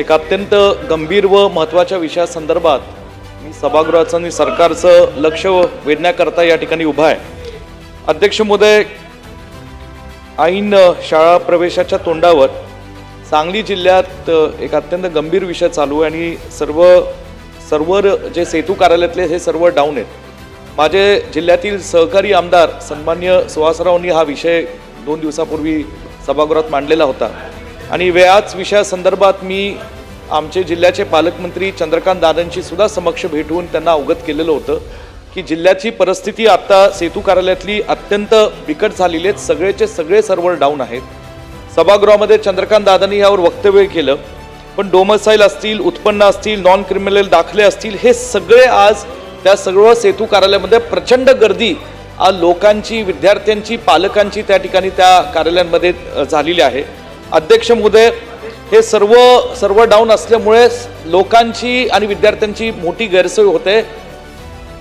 एक अत्यंत गंभीर व महत्त्वाच्या विषयासंदर्भात मी सभागृहाचं आणि सरकारचं लक्ष वेधण्याकरता या ठिकाणी उभा आहे. अध्यक्ष महोदय ऐन शाळा प्रवेशाच्या तोंडावर सांगली जिल्ह्यात एक अत्यंत गंभीर विषय चालू आहे आणि सर्व सर्वर जे सेतू कार्यालयातले हे सर्व डाऊन आहेत. माझे जिल्ह्यातील सहकारी आमदार सन्मान्य सुहासरावांनी हा विषय दोन दिवसापूर्वी सभागृहात मांडलेला होता. आणि याच विषयासंदर्भात मी आमचे जिल्ह्याचे पालकमंत्री चंद्रकांत दादांची सुद्धा समक्ष भेटून त्यांना अवगत केलेलं होतं की जिल्ह्याची परिस्थिती आता सेतू कार्यालयातली अत्यंत बिकट झालेली आहेत. सगळेचे सगळे सर्व्हर डाऊन आहेत. सभागृहामध्ये चंद्रकांत दादांनी यावर वक्तव्य केलं. पण डोमसाईल असतील उत्पन्न असतील नॉन क्रिमिनल दाखले असतील हे सगळे आज त्या सर्व सेतू कार्यालयामध्ये प्रचंड गर्दी आज लोकांची विद्यार्थ्यांची पालकांची त्या ठिकाणी त्या कार्यालयांमध्ये झालेली आहे. अध्यक्ष महोदय हे सर्व सर्व डाऊन असल्यामुळे लोकांची आणि विद्यार्थ्यांची मोठी गैरसोय होते.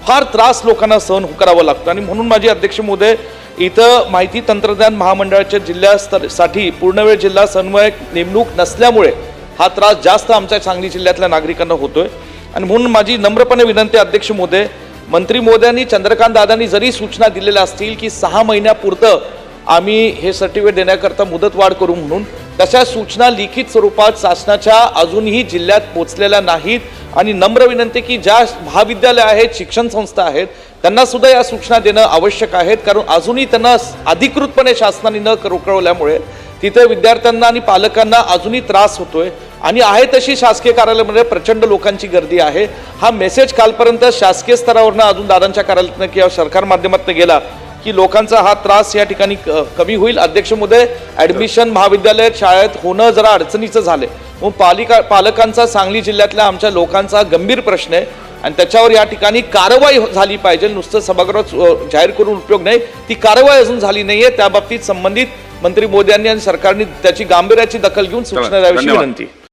फार त्रास लोकांना सहन करावा लागतो. आणि म्हणून माझी अध्यक्ष महोदय इथं माहिती तंत्रज्ञान महामंडळाच्या जिल्ह्यासाठी पूर्णवेळ जिल्हा समन्वयक नेमणूक नसल्यामुळे हा त्रास जास्त आमच्या सांगली जिल्ह्यातल्या नागरिकांना होतोय. आणि म्हणून माझी नम्रपणे विनंती अध्यक्ष महोदय मंत्री महोदयांनी चंद्रकांत दादांनी जरी सूचना दिलेल्या असतील की सहा महिन्यापुरतं आम्ही हे सर्टिफिकेट देण्याकरता मुदतवाढ करू म्हणून तशा सूचना लिखित स्वरूपात शासनाच्या अजूनही जिल्ह्यात पोचलेल्या नाहीत. आणि नम्र विनंती की ज्या महाविद्यालय आहेत शिक्षण संस्था आहेत त्यांना सुद्धा या सूचना देणं आवश्यक आहेत. कारण अजूनही त्यांना अधिकृतपणे शासनाने न रोखवल्यामुळे तिथे विद्यार्थ्यांना आणि पालकांना अजूनही त्रास होतोय. आणि आहे तशी शासकीय कार्यालयामध्ये प्रचंड लोकांची गर्दी आहे. हा मेसेज कालपर्यंत शासकीय स्तरावरनं अजून दादांच्या कार्यालयातनं किंवा सरकार माध्यमातून गेला. की लोकांचा हा त्रास या ठिकाणी कमी होईल. अध्यक्ष महोदय ऍडमिशन महाविद्यालयात शाळेत होणं जरा अडचणीचं झालंय. मग पालिका पालकांचा सांगली जिल्ह्यातल्या आमच्या लोकांचा गंभीर प्रश्न आहे. आणि त्याच्यावर या ठिकाणी कारवाई हो- झाली पाहिजे. नुसतं सभागृहात जाहीर करून उपयोग नाही. ती कारवाई अजून झाली नाहीये. त्या बाबतीत संबंधित मंत्री मोदी यांनी आणि सरकारने त्याची गांभीर्याची दखल घेऊन सूचना द्यावीची. विनंती.